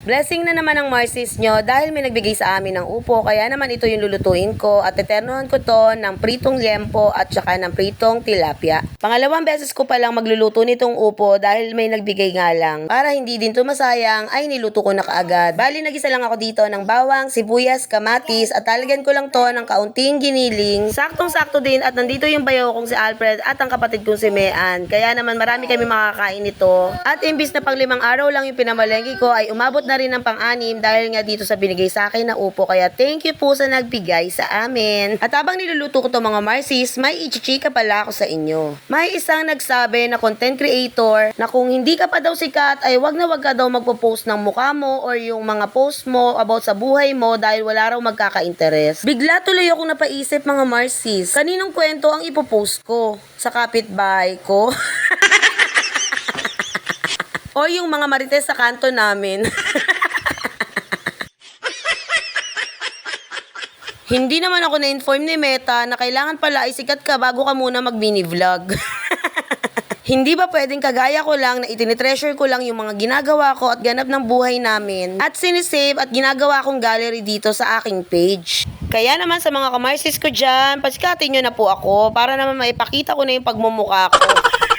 Blessing na naman ang Marcy's nyo dahil may nagbigay sa amin ng upo kaya naman ito yung lulutuin ko at eternohan ko to ng pritong liempo at saka ng pritong tilapia. Pangalawang beses ko palang magluluto nitong upo dahil may nagbigay nga lang. Para hindi din to masayang ay niluto ko na kaagad. Bali nagisa lang ako dito ng bawang, sibuyas, kamatis at talagyan ko lang to ng kaunting giniling. Saktong-sakto din at nandito yung bayaw kong si Alfred at ang kapatid kong si Mean. Kaya naman marami kami makakain nito. At imbis na pang limang araw lang yung pinamalengke ko ay umabot na rin ng pang-anim dahil nga dito sa binigay sa akin na upo. Kaya thank you po sa nagbigay sa amin. At habang niluluto ko to mga Marcies, may ichichika pala ako sa inyo. May isang nagsabi na content creator na kung hindi ka pa daw sikat ay wag na wag ka daw magpo-post ng mukha mo or yung mga post mo about sa buhay mo dahil wala raw magkaka-interes. Bigla tuloy akong napaisip mga Marcies, kaninong kwento ang ipopost ko? Sa kapitbahay ko? o yung mga marites sa kanto namin. Hindi naman ako na-inform ni Meta na kailangan pala ay sikat ka bago ka muna mag-mini vlog. Hindi ba pwedeng kagaya ko lang na itinitreasure ko lang yung mga ginagawa ko at ganap ng buhay namin at sinisave at ginagawa kong gallery dito sa aking page. Kaya naman sa mga kamarsis ko dyan, pasikatin nyo na po ako para naman maipakita ko na yung pagmumukha ko.